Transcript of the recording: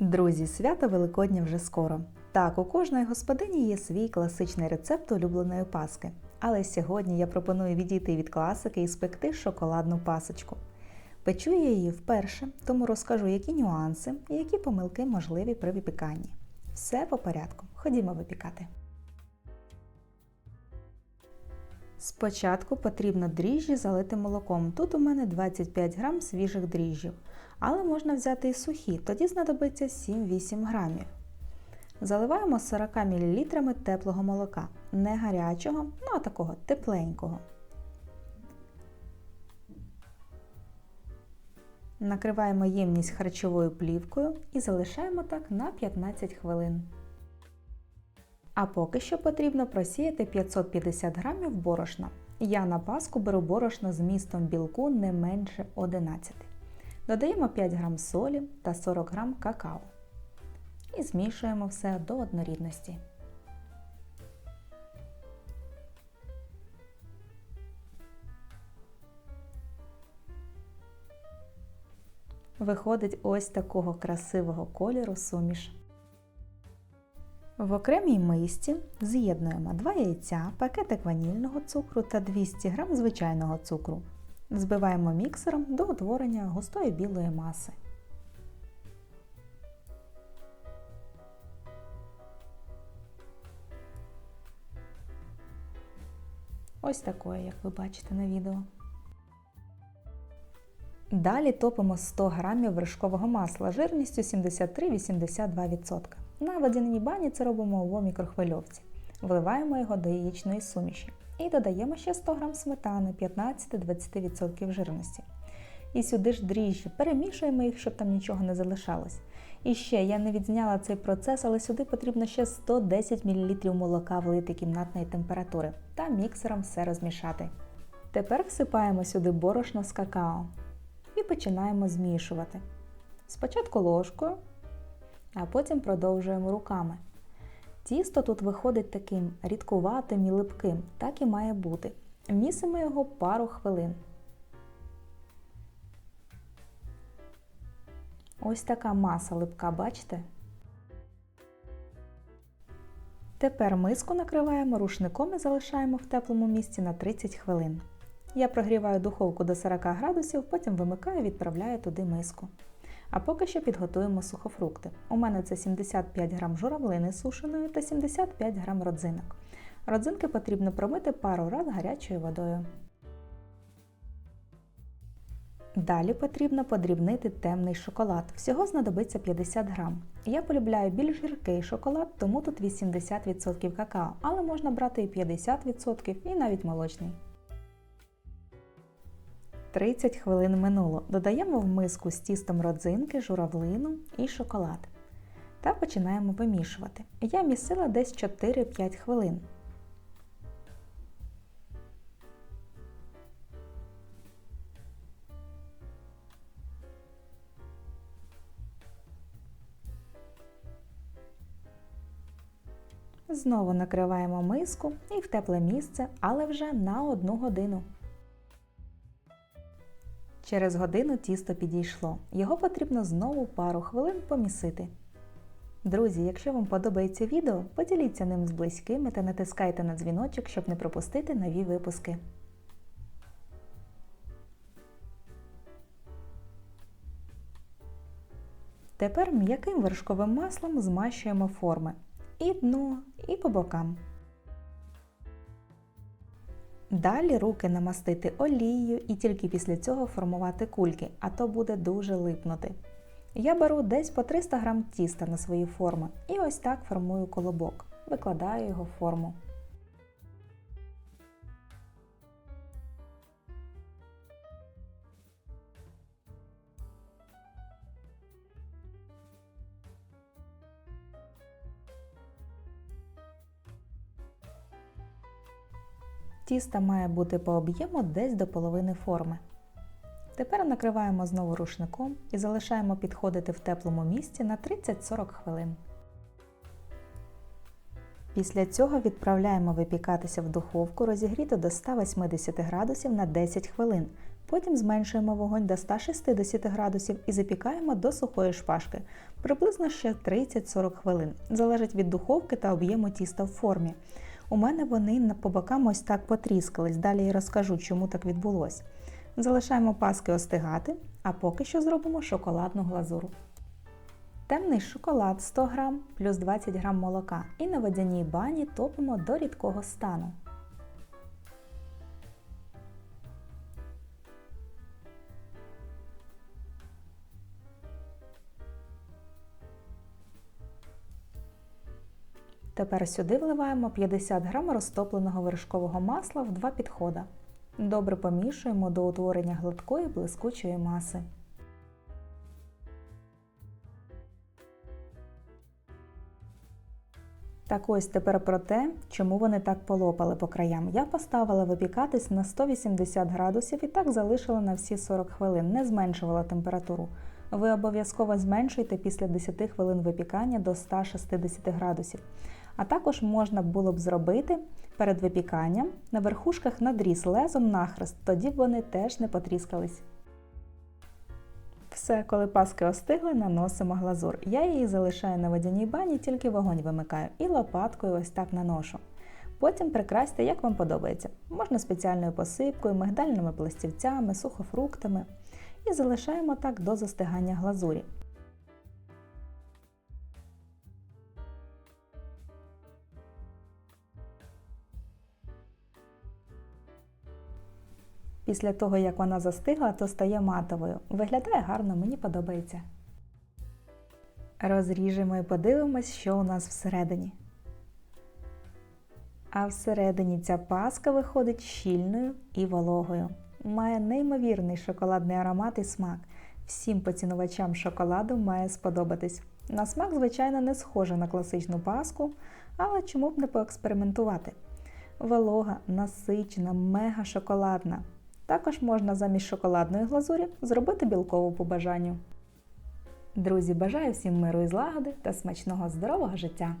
Друзі, свято Великодня вже скоро. Так, у кожної господині є свій класичний рецепт улюбленої паски. Але сьогодні я пропоную відійти від класики і спекти шоколадну пасочку. Печу я її вперше, тому розкажу, які нюанси і які помилки можливі при випіканні. Все по порядку. Ходімо випікати. Спочатку потрібно дріжджі залити молоком. Тут у мене 25 грам свіжих дріжджів, але можна взяти і сухі, тоді знадобиться 7-8 грамів. Заливаємо 40 мл теплого молока, не гарячого, ну а такого тепленького. Накриваємо ємність харчовою плівкою і залишаємо так на 15 хвилин. А поки що потрібно просіяти 550 грамів борошна. Я на паску беру борошно з містом білку не менше 11. Додаємо 5 грам солі та 40 грам какао. І змішуємо все до однорідності. Виходить ось такого красивого кольору суміш. В окремій мисці з'єднуємо 2 яйця, пакетик ванільного цукру та 200 г звичайного цукру. Збиваємо міксером до утворення густої білої маси. Ось такої, як ви бачите на відео. Далі топимо 100 г вершкового масла жирністю 73-82%. На водяній бані це робимо у мікрохвильовці. Вливаємо його до яєчної суміші. І додаємо ще 100 г сметани 15-20% жирності. І сюди ж дріжджі, перемішуємо їх, щоб там нічого не залишалось. І ще я не відзняла цей процес, але сюди потрібно ще 110 мл молока влити кімнатної температури та міксером все розмішати. Тепер всипаємо сюди борошно з какао і починаємо змішувати. Спочатку ложкою, а потім продовжуємо руками. Тісто тут виходить таким рідкуватим і липким, так і має бути. Місимо його пару хвилин. Ось така маса липка, бачите? Тепер миску накриваємо рушником і залишаємо в теплому місці на 30 хвилин. Я прогріваю духовку до 40 градусів, потім вимикаю і відправляю туди миску. А поки що підготуємо сухофрукти. У мене це 75 г журавлини сушеної та 75 г родзинок. Родзинки потрібно промити пару раз гарячою водою. Далі потрібно подрібнити темний шоколад. Всього знадобиться 50 г. Я полюбляю більш гіркий шоколад, тому тут 80% какао, але можна брати і 50% і навіть молочний. 30 хвилин минуло. Додаємо в миску з тістом родзинки, журавлину і шоколад. Та починаємо вимішувати. Я місила десь 4-5 хвилин. Знову накриваємо миску і в тепле місце, але вже на одну годину. Через годину тісто підійшло. Його потрібно знову пару хвилин помісити. Друзі, якщо вам подобається відео, поділіться ним з близькими та натискайте на дзвіночок, щоб не пропустити нові випуски. Тепер м'яким вершковим маслом змащуємо форми і дно, і по бокам. Далі руки намастити олією і тільки після цього формувати кульки, а то буде дуже липнути. Я беру десь по 300 г тіста на свої форми і ось так формую колобок. Викладаю його в форму. Тісто має бути по об'єму десь до половини форми. Тепер накриваємо знову рушником і залишаємо підходити в теплому місці на 30-40 хвилин. Після цього відправляємо випікатися в духовку розігріту до 180 градусів на 10 хвилин. Потім зменшуємо вогонь до 160 градусів і запікаємо до сухої шпажки. приблизно ще 30-40 хвилин. Залежить від духовки та об'єму тіста в формі. У мене вони по бокам ось так потріскались. Далі я розкажу, чому так відбулося. Залишаємо паски остигати, а поки що зробимо шоколадну глазуру. Темний шоколад 100 г плюс 20 г молока і на водяній бані топимо до рідкого стану. Тепер сюди вливаємо 50 г розтопленого вершкового масла в два підходи. Добре помішуємо до утворення гладкої блискучої маси. Так ось тепер про те, чому вони так полопали по краям. Я поставила випікатись на 180 градусів і так залишила на всі 40 хвилин, не зменшувала температуру. Ви обов'язково зменшуйте після 10 хвилин випікання до 160 градусів. А також можна було б зробити перед випіканням на верхушках надріз лезом нахрест, тоді б вони теж не потріскались. Все, коли паски остигли, наносимо глазур. Я її залишаю на водяній бані, тільки вогонь вимикаю і лопаткою ось так наношу. Потім прикрасьте, як вам подобається. Можна спеціальною посипкою, мигдальними пластівцями, сухофруктами. І залишаємо так до застигання глазурі. Після того, як вона застигла, то стає матовою. Виглядає гарно, мені подобається. Розріжемо і подивимось, що у нас всередині. А всередині ця паска виходить щільною і вологою. Має неймовірний шоколадний аромат і смак. Всім поцінувачам шоколаду має сподобатись. На смак, звичайно, не схоже на класичну паску, але чому б не поекспериментувати? Волога, насичена, мега шоколадна. Також можна замість шоколадної глазурі зробити білкову по бажанню. Друзі, бажаю всім миру і злагоди та смачного здорового життя!